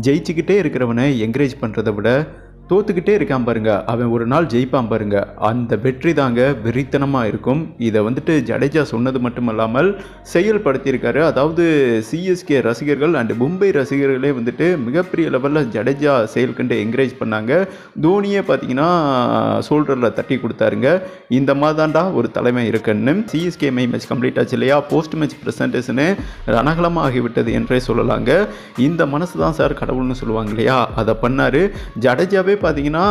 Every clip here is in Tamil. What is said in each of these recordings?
ஜெயிச்சுக்கிட்டே இருக்கிறவனை என்கரேஜ் பண்ணுறதை விட தோத்துக்கிட்டே இருக்கான் பாருங்க. அவன் ஒரு நாள் ஜெயிப்பான் பாருங்க. அந்த வெற்றி தாங்க வெறித்தனமாக இருக்கும். இதை வந்துட்டு ஜடேஜா சொன்னது மட்டும் இல்லாமல் செயல்படுத்தியிருக்காரு. அதாவது சிஎஸ்கே ரசிகர்கள் அண்டு மும்பை ரசிகர்களே வந்துட்டு மிகப்பெரிய லெவலில் ஜடேஜா செயல்கண்டு என்கரேஜ் பண்ணாங்க. தோனியே பார்த்தீங்கன்னா சோல்டரில் தட்டி கொடுத்தாருங்க. இந்த மாதிரி தான்டா ஒரு தலைமை இருக்குன்னு சிஎஸ்கே மை மேட்ச் கம்ப்ளீட் ஆச்சு இல்லையா? போஸ்ட் மேட்ச் ப்ரெசன்டேஷனு ரணகலமாக ஆகிவிட்டது என்றே சொல்லலாங்க. இந்த மனசு தான் சார் கடவுள்னு சொல்லுவாங்க இல்லையா? அதை பண்ணார். ஜடேஜாவே பார்த்தீங்கன்னா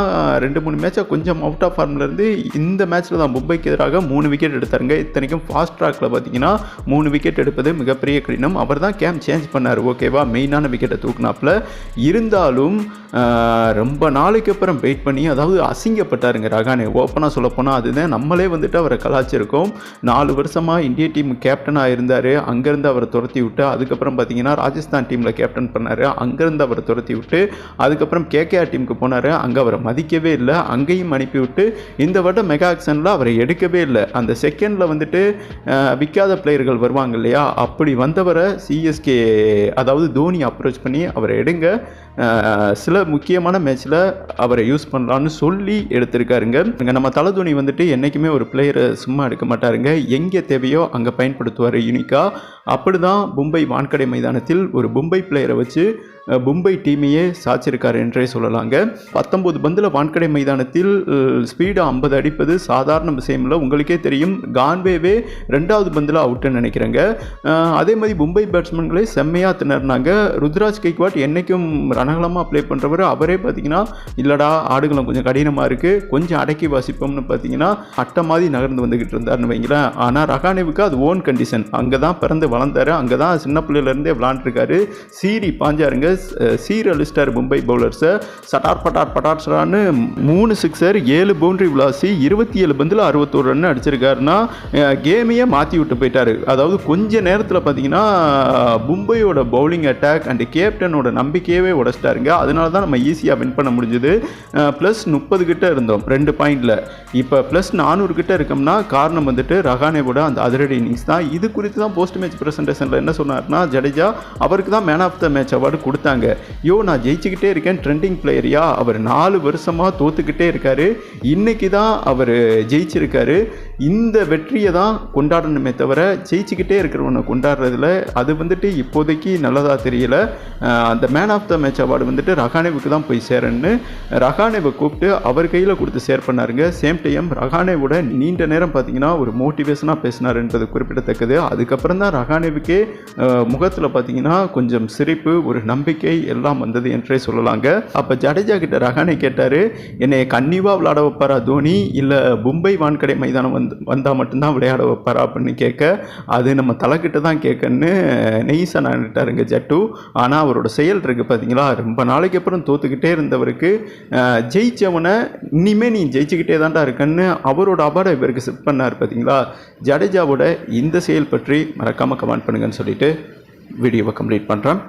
ரெண்டு மூணு மேட்சாக கொஞ்சம் அவுட் ஆஃப் ஃபார்ம்லேருந்து இந்த மேட்ச்சில் தான் மும்பைக்கு எதிராக மூணு விக்கெட் எடுத்தாருங்க. இத்தனைக்கும் ஃபாஸ்ட் ட்ராக்கில் பார்த்தீங்கன்னா மூணு விக்கெட் எடுப்பது மிகப்பெரிய கடினம். அவர் தான் கேம் சேஞ்ச் பண்ணார் ஓகேவா மெயினான விக்கெட்டை தூக்குனாப்புல. இருந்தாலும் ரொம்ப நாளைக்கு அப்புறம் வெயிட் பண்ணி அதாவது அசிங்கப்பட்டாருங்க ரகானே. ஓப்பனாக சொல்லப்போனால் அதுதான் நம்மளே வந்துட்டு அவரை கலாச்சிருக்கோம். நாலு வருஷமாக இந்திய டீம் கேப்டனாக இருந்தார். அங்கேருந்து அவரை துரத்தி விட்டு அதுக்கப்புறம் பார்த்தீங்கன்னா ராஜஸ்தான் டீமில் கேப்டன் பண்ணார். அங்கேருந்து அவரை துரத்தி விட்டு அதுக்கப்புறம் கேகேஆர் டீமுக்கு போனார். அங்கே அவரை மதிக்கவே இல்லை. அங்கேயும் அனுப்பிவிட்டு இந்த வருடம் மெகா ஆக்ஷனில் அவரை எடுக்கவே இல்லை. அந்த செகண்டில் வந்துட்டு விற்காத பிளேயர்கள் வருவாங்க இல்லையா? அப்படி வந்தவரை சிஎஸ்கே அதாவது தோனி அப்ரோச் பண்ணி அவரை எடுங்க. சில முக்கியமான மேட்ச்சில் அவரை யூஸ் பண்ணலான்னு சொல்லி எடுத்திருக்காருங்க. இங்கே நம்ம தலை தோனி வந்துட்டு என்றைக்குமே ஒரு பிளேயரை சும்மா எடுக்க மாட்டாருங்க. எங்கே தேவையோ அங்கே பயன்படுத்துவார் யூனிக்காக அப்படி தான் மும்பை வான்கடை மைதானத்தில் ஒரு மும்பை பிளேயரை வச்சு மும்பை டீமையே சாச்சிருக்கார் என்றே சொல்லலாங்க. பத்தொம்போது பந்தில் வான்கடை மைதானத்தில் ஸ்பீடு ஐம்பது அடிப்பது சாதாரண விஷயம் இல்லை. உங்களுக்கே தெரியும் கான்வேவே ரெண்டாவது பந்தில் அவுட்டுன்னு நினைக்கிறேங்க. அதே மாதிரி மும்பை பேட்ஸ்மேன்களே செம்மையாக திணறினாங்க. ருத்ராஜ் கெய்க்வாட் என்றைக்கும் ரணகலமாக ப்ளே பண்ணுறவர் அவரே பார்த்தீங்கன்னா இல்லைடா ஆடுகளம் கொஞ்சம் கடினமாக இருக்குது கொஞ்சம் அடக்கி வாசிப்போம்னு பார்த்தீங்கன்னா அட்டை மாதிரி நகர்ந்து வந்துக்கிட்டு இருந்தாருன்னு வைங்களேன். ஆனால் ரகானேவுக்கு அது ஓன் கண்டிஷன் அங்கே தான் பிறந்து வளர்ந்தார். அங்கே தான் சின்ன பிள்ளையிலேருந்தே விளாண்டுருக்காரு சீரி பாஞ்சாருங்க. ஸ்- சீர் அழிச்சிட்டாரு மும்பை பவுலர்ஸை சட்டார் பட்டார் பட்டார்ஸ்ரான்னு மூணு சிக்ஸர் ஏழு பவுண்டரி விளாசி இருபத்தி ஏழு பந்தில் அறுபத்தோரு ரன் அடிச்சிருக்காருன்னா கேமையே மாற்றி விட்டு போயிட்டாரு. அதாவது கொஞ்ச நேரத்தில் பார்த்தீங்கன்னா மும்பையோட பவுலிங் அட்டாக் அண்ட் கேப்டனோட நம்பிக்கையவே உடச்சிட்டாருங்க. அதனால தான் நம்ம ஈஸியாக வின் பண்ண முடிஞ்சது. ப்ளஸ் முப்பது கிட்ட இருந்தோம் ரெண்டு பாயிண்டில். இப்போ ப்ளஸ் நானூறு கிட்ட இருக்கோம்னா காரணம் வந்துட்டு ரஹானேவோட அந்த அதிரடி இன்னிங்ஸ் தான். இது குறித்து தான் போஸ்ட் மேட்ச் ப்ரெசன்டேஷனில் என்ன சொன்னார்னா ஜடேஜா அவருக்கு தான் man of the match award கொடுத்து கொடுத்தாங்க. யோ நான் ஜெயிச்சுக்கிட்டே இருக்கேன் ட்ரெண்டிங் பிளேயரியா அவர் நாலு வருஷமாக தோத்துக்கிட்டே இருக்காரு. இன்னைக்கு தான் அவர் ஜெயிச்சிருக்காரு. இந்த வெற்றியை தான் கொண்டாடணுமே தவிர ஜெயிச்சுக்கிட்டே இருக்கிறவனை கொண்டாடுறதுல அது வந்துட்டு இப்போதைக்கு நல்லதாக தெரியல. அந்த man of the match award வந்துட்டு ரகானேவுக்கு தான் போய் சேரன்னு ரகானேவை கூப்பிட்டு அவர் கையில் கொடுத்து ஷேர் பண்ணாருங்க. சேம் டைம் ரகானேவோட நீண்ட நேரம் பார்த்தீங்கன்னா ஒரு மோட்டிவேஷனாக பேசினார் என்பது குறிப்பிடத்தக்கது. அதுக்கப்புறம் தான் ரகானேவுக்கே முகத்தில் பார்த்தீங்கன்னா கொஞ்சம் சிரிப்பு ஒரு நம்பிக்கை எல்லாம் வந்தது என்றே சொல்லலாங்க. அப்போ ஜடேஜா கிட்ட ரஹானே கேட்டார் என்னை கன்னிவாக விளையாட வைப்பாரா தோனி? இல்லை மும்பை வான்கடை மைதானம் வந்து வந்தால் மட்டும்தான் விளையாட வைப்பாரா? அப்படின்னு கேட்க அது நம்ம தலைக்கிட்ட தான் கேட்கன்னு நெய்ஸா நின்றுட்டாருங்க ஜட்டு. ஆனால் அவரோட செயல் இருக்குது பார்த்தீங்களா ரொம்ப நாளைக்கு அப்புறம் தோத்துக்கிட்டே இருந்தவருக்கு ஜெயிச்சவனை இனிமே நீ ஜெயிச்சுக்கிட்டே தான்டா இருக்கன்னு அவரோட அபார்டை இவருக்கு செட் பண்ணார் பார்த்தீங்களா ஜடேஜாவோட இந்த செயல் பற்றி மறக்காமல் கமெண்ட் பண்ணுங்கன்னு சொல்லிட்டு வீடியோவை கம்ப்ளீட் பண்ணுறேன்